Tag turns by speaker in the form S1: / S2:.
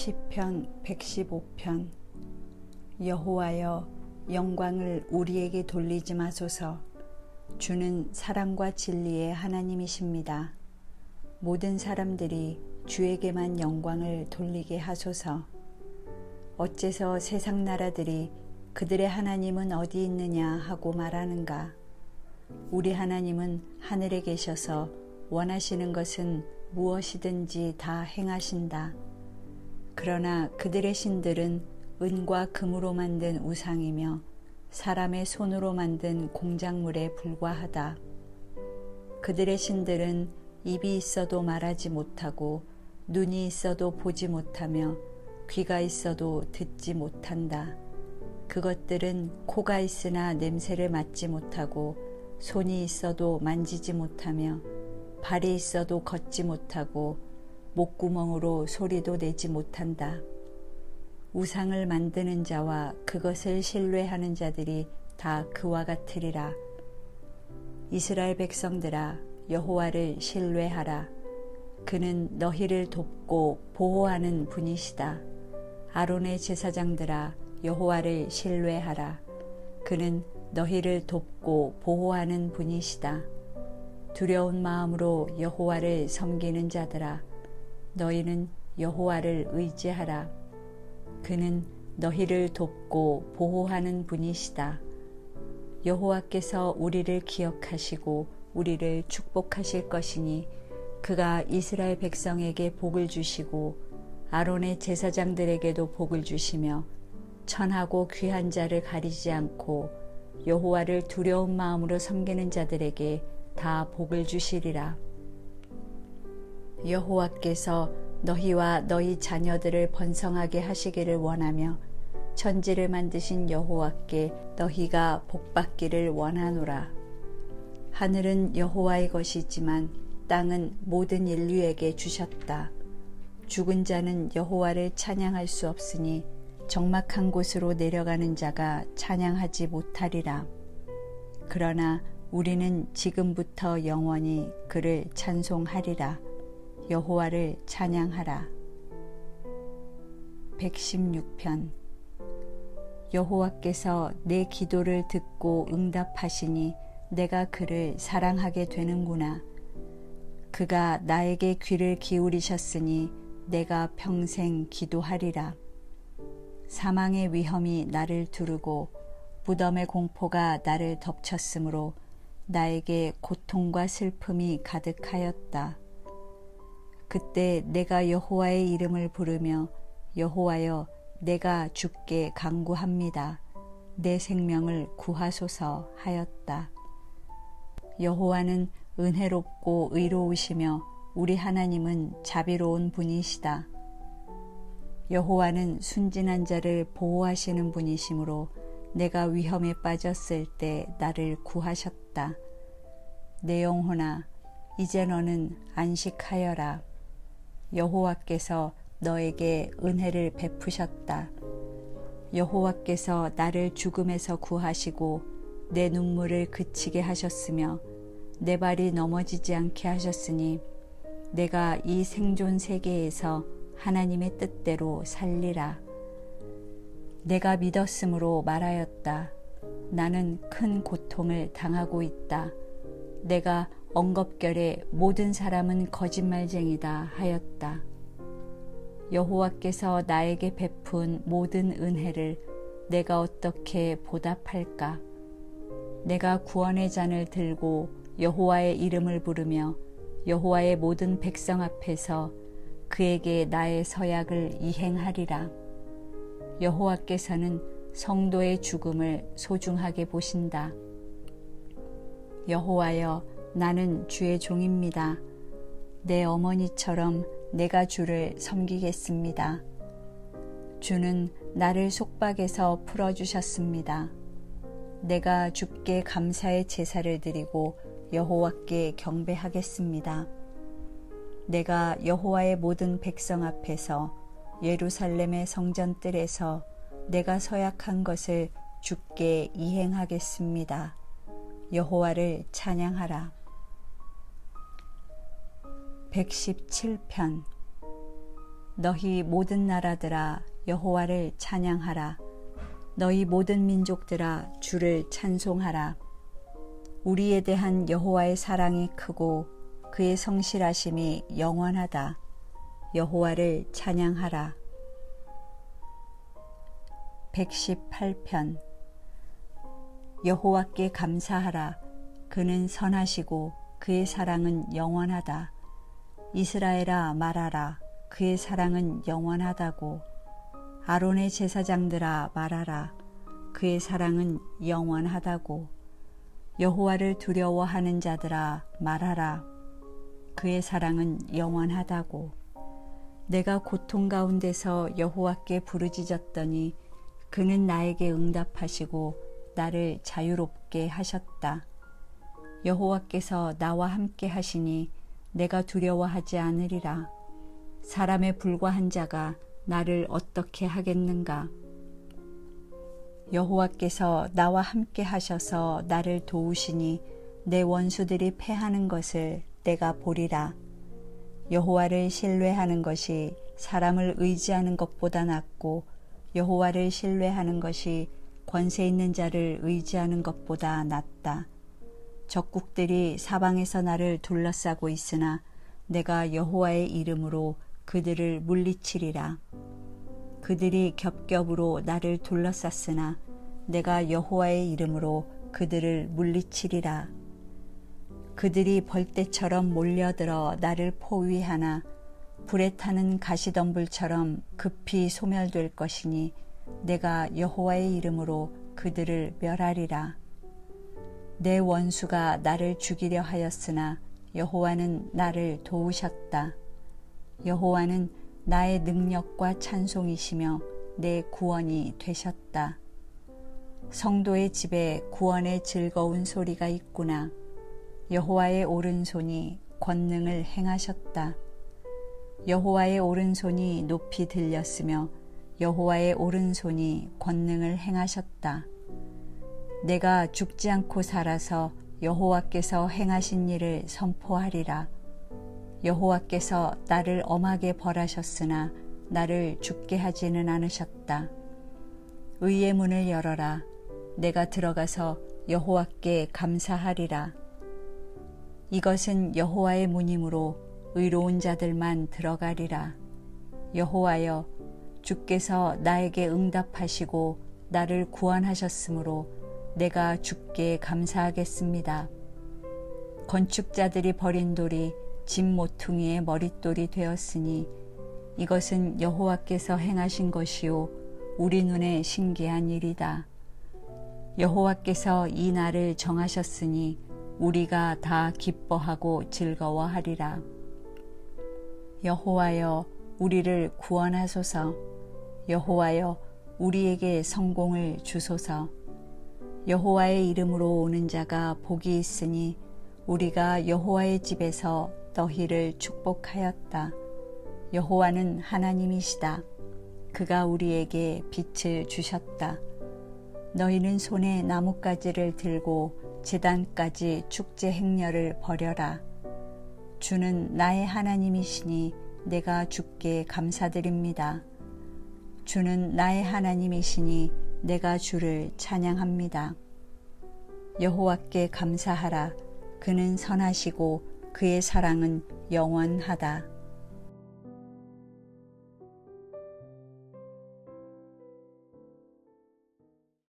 S1: 시편 115편 여호와여 영광을 우리에게 돌리지 마소서 주는 사랑과 진리의 하나님이십니다. 모든 사람들이 주에게만 영광을 돌리게 하소서. 어째서 세상 나라들이 그들의 하나님은 어디 있느냐 하고 말하는가? 우리 하나님은 하늘에 계셔서 원하시는 것은 무엇이든지 다 행하신다. 그러나 그들의 신들은 은과 금으로 만든 우상이며 사람의 손으로 만든 공작물에 불과하다. 그들의 신들은 입이 있어도 말하지 못하고 눈이 있어도 보지 못하며 귀가 있어도 듣지 못한다. 그것들은 코가 있으나 냄새를 맡지 못하고 손이 있어도 만지지 못하며 발이 있어도 걷지 못하고 목구멍으로 소리도 내지 못한다. 우상을 만드는 자와 그것을 신뢰하는 자들이 다 그와 같으리라. 이스라엘 백성들아 여호와를 신뢰하라. 그는 너희를 돕고 보호하는 분이시다. 아론의 제사장들아 여호와를 신뢰하라. 그는 너희를 돕고 보호하는 분이시다. 두려운 마음으로 여호와를 섬기는 자들아 너희는 여호와를 의지하라. 그는 너희를 돕고 보호하는 분이시다. 여호와께서 우리를 기억하시고 우리를 축복하실 것이니 그가 이스라엘 백성에게 복을 주시고 아론의 제사장들에게도 복을 주시며 천하고 귀한 자를 가리지 않고 여호와를 두려운 마음으로 섬기는 자들에게 다 복을 주시리라. 여호와께서 너희와 너희 자녀들을 번성하게 하시기를 원하며 천지를 만드신 여호와께 너희가 복받기를 원하노라. 하늘은 여호와의 것이지만 땅은 모든 인류에게 주셨다. 죽은 자는 여호와를 찬양할 수 없으니 적막한 곳으로 내려가는 자가 찬양하지 못하리라. 그러나 우리는 지금부터 영원히 그를 찬송하리라. 여호와를 찬양하라. 116편 여호와께서 내 기도를 듣고 응답하시니 내가 그를 사랑하게 되는구나. 그가 나에게 귀를 기울이셨으니 내가 평생 기도하리라. 사망의 위험이 나를 두르고 무덤의 공포가 나를 덮쳤으므로 나에게 고통과 슬픔이 가득하였다. 그때 내가 여호와의 이름을 부르며 여호와여 내가 죽게 강구합니다. 내 생명을 구하소서 하였다. 여호와는 은혜롭고 의로우시며 우리 하나님은 자비로운 분이시다. 여호와는 순진한 자를 보호하시는 분이시므로 내가 위험에 빠졌을 때 나를 구하셨다. 내 영혼아, 이제 너는 안식하여라. 여호와께서 너에게 은혜를 베푸셨다. 여호와께서 나를 죽음에서 구하시고 내 눈물을 그치게 하셨으며 내 발이 넘어지지 않게 하셨으니 내가 이 생존 세계에서 하나님의 뜻대로 살리라. 내가 믿었으므로 말하였다. 나는 큰 고통을 당하고 있다. 내가 엉겁결에 모든 사람은 거짓말쟁이다 하였다. 여호와께서 나에게 베푼 모든 은혜를 내가 어떻게 보답할까? 내가 구원의 잔을 들고 여호와의 이름을 부르며 여호와의 모든 백성 앞에서 그에게 나의 서약을 이행하리라. 여호와께서는 성도의 죽음을 소중하게 보신다. 여호와여 나는 주의 종입니다. 내 어머니처럼 내가 주를 섬기겠습니다. 주는 나를 속박에서 풀어주셨습니다. 내가 주께 감사의 제사를 드리고 여호와께 경배하겠습니다. 내가 여호와의 모든 백성 앞에서 예루살렘의 성전뜰에서 내가 서약한 것을 주께 이행하겠습니다. 여호와를 찬양하라. 117편. 너희 모든 나라들아 여호와를 찬양하라. 너희 모든 민족들아 주를 찬송하라. 우리에 대한 여호와의 사랑이 크고 그의 성실하심이 영원하다. 여호와를 찬양하라. 118편. 여호와께 감사하라. 그는 선하시고 그의 사랑은 영원하다 이스라엘아 말하라. 그의 사랑은 영원하다고. 아론의 제사장들아 말하라. 그의 사랑은 영원하다고. 여호와를 두려워하는 자들아 말하라. 그의 사랑은 영원하다고. 내가 고통 가운데서 여호와께 부르짖었더니 그는 나에게 응답하시고 나를 자유롭게 하셨다. 여호와께서 나와 함께 하시니 내가 두려워하지 않으리라. 사람에 불과한 자가 나를 어떻게 하겠는가? 여호와께서 나와 함께 하셔서 나를 도우시니 내 원수들이 패하는 것을 내가 보리라. 여호와를 신뢰하는 것이 사람을 의지하는 것보다 낫고 여호와를 신뢰하는 것이 권세 있는 자를 의지하는 것보다 낫다. 적국들이 사방에서 나를 둘러싸고 있으나 내가 여호와의 이름으로 그들을 물리치리라. 그들이 겹겹으로 나를 둘러쌌으나 내가 여호와의 이름으로 그들을 물리치리라. 그들이 벌떼처럼 몰려들어 나를 포위하나 불에 타는 가시덤불처럼 급히 소멸될 것이니 내가 여호와의 이름으로 그들을 멸하리라. 내 원수가 나를 죽이려 하였으나 여호와는 나를 도우셨다. 여호와는 나의 능력과 찬송이시며 내 구원이 되셨다. 성도의 집에 구원의 즐거운 소리가 있구나. 여호와의 오른손이 권능을 행하셨다. 여호와의 오른손이 높이 들렸으며 여호와의 오른손이 권능을 행하셨다. 내가 죽지 않고 살아서 여호와께서 행하신 일을 선포하리라. 여호와께서 나를 엄하게 벌하셨으나 나를 죽게 하지는 않으셨다. 의의 문을 열어라. 내가 들어가서 여호와께 감사하리라. 이것은 여호와의 문이므로 의로운 자들만 들어가리라. 여호와여, 주께서 나에게 응답하시고 나를 구원하셨으므로 내가 주께 감사하겠습니다. 건축자들이 버린 돌이 집 모퉁이의 머릿돌이 되었으니 이것은 여호와께서 행하신 것이요 우리 눈에 신기한 일이다. 여호와께서 이 날을 정하셨으니 우리가 다 기뻐하고 즐거워하리라. 여호와여 우리를 구원하소서. 여호와여 우리에게 성공을 주소서. 여호와의 이름으로 오는 자가 복이 있으니 우리가 여호와의 집에서 너희를 축복하였다. 여호와는 하나님이시다. 그가 우리에게 빛을 주셨다. 너희는 손에 나뭇가지를 들고 재단까지 축제 행렬을 벌여라. 주는 나의 하나님이시니 내가 주께 감사드립니다. 주는 나의 하나님이시니 내가 주를 찬양합니다. 여호와께 감사하라. 그는 선하시고 그의 사랑은 영원하다.